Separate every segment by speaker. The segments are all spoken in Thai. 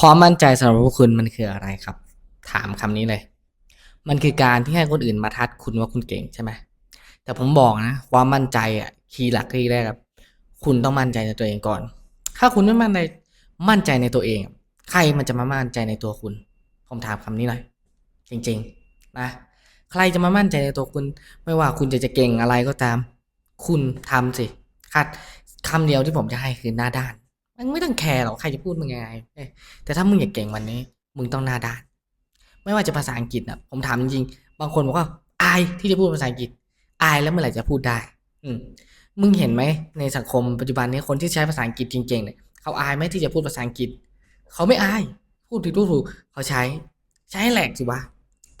Speaker 1: ความมั่นใจสำหรับพวกคุณมันคืออะไรครับ ถามคำนี้เลย มันคือการที่ให้คนอื่นมาทัดคุณว่าคุณเก่งใช่ไหมแต่ผมบอกนะ ความมั่นใจอะคีย์หลักที่แรกครับ คุณต้องมั่นใจในตัวเองก่อน ถ้าคุณไม่มั่นในมั่นใจในตัวเอง ใครมันจะมามั่นใจในตัวคุณ ผมถามคำนี้หน่อยจริง ๆ นะ ใครจะมามั่นใจในตัวคุณ ไม่ว่าคุณจะจะเก่งอะไรก็ตาม คุณทำสิคัดคำเดียวที่ผมจะให้คือหน้าด้าน มันไม่ต้องแคร์หรอกใครจะพูดมึงยังไงแต่ถ้ามึงอยากเก่งวันนี้ มึงต้องหน้าด้าน ไม่ว่าจะภาษาอังกฤษนะผมถามจริงๆบางคนบอกว่าอายที่จะพูดภาษาอังกฤษ อายแล้วเมื่อไหร่จะพูดได้ อืมมึงเห็นไหมในสังคมปัจจุบันนี้คนที่ใช้ภาษาอังกฤษจริงๆเนี่ยเขาอายไหมที่จะพูดภาษาอังกฤษ เขาไม่อาย พูดผิดพูดถูกเขาใช้ ใช้แหลกสิวะ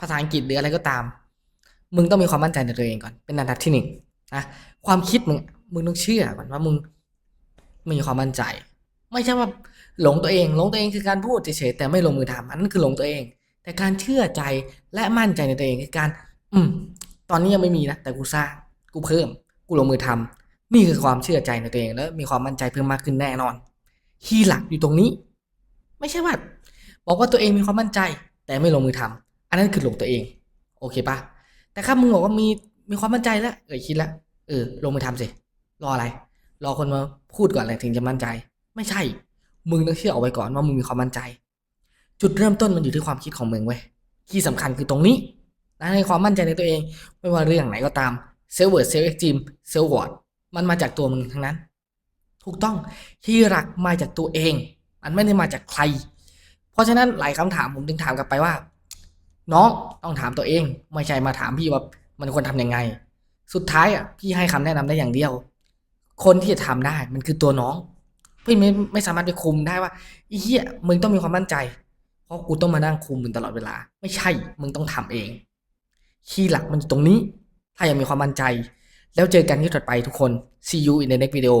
Speaker 1: ภาษาอังกฤษหรืออะไรก็ตาม มึงต้องมีความมั่นใจในตัวเองก่อน เป็นอันดับที่หนึ่งนะความคิดมึงมึงต้องเชื่อก่อนว่ามึงมีความมั่นใจ ไม่ใช่ว่าหลงตัวเอง หลงตัวเองคือการพูดเฉยๆแต่ไม่ลงมือทำอันนั้นคือหลงตัวเอง แต่การเชื่อใจและมั่นใจในตัวเองคือการ อืม ตอนนี้ยังไม่มีนะแต่กูสร้าง กูเพิ่ม กูลงมือทำนี่คือความเชื่อใจในตัวเองแล้วมีความมั่นใจเพิ่มมากขึ้นแน่นอนคีย์หลักอยู่ตรงนี้ ไม่ใช่ว่าบอกว่าตัวเองมีความมั่นใจ แต่ไม่ลงมือทำอันนั้นคือหลงตัวเอง โอเคปะแต่ถ้ามึงบอกว่ามีมีความมั่นใจแล้วเออคิดแล้วเออลงมือทำสิรออะไร รอคนมาพูดก่อนอะไรถึงจะมั่นใจ ไม่ใช่ มึงต้องเชื่อเอาไว้ก่อนว่ามึงมีความมั่นใจ จุดเริ่มต้นมันอยู่ที่ความคิดของมึงเว้ยที่สำคัญคือตรงนี้นะในความมั่นใจในตัวเอง ไม่ว่าเรื่องไหนก็ตามเซลเวิร์ดเซลเอ็กจิมเซลวอร์ดมันมาจากตัวมึงทั้งนั้น ถูกต้องที่หลักมาจากตัวเอง มันไม่ได้มาจากใคร เพราะฉะนั้นหลายคำถามผมถึงถามกลับไปว่า น้องต้องถามตัวเอง ไม่ใช่มาถามพี่ว่ามันควรทำยังไง สุดท้ายอะพี่ให้คำแนะนำได้อย่างเดียว คนที่จะทำได้มันคือตัวน้อง พี่ไม่ไม่สามารถไปคุมได้ว่าเฮียมึงต้องมีความมั่นใจ เพราะกูต้องมานั่งคุมมึงตลอดเวลา ไม่ใช่ มึงต้องทำเอง คีย์หลักมันอยู่ตรงนี้ ถ้ายังมีความมั่นใจ แล้วเจอกันที่ถัดไปทุกคน see you in the next video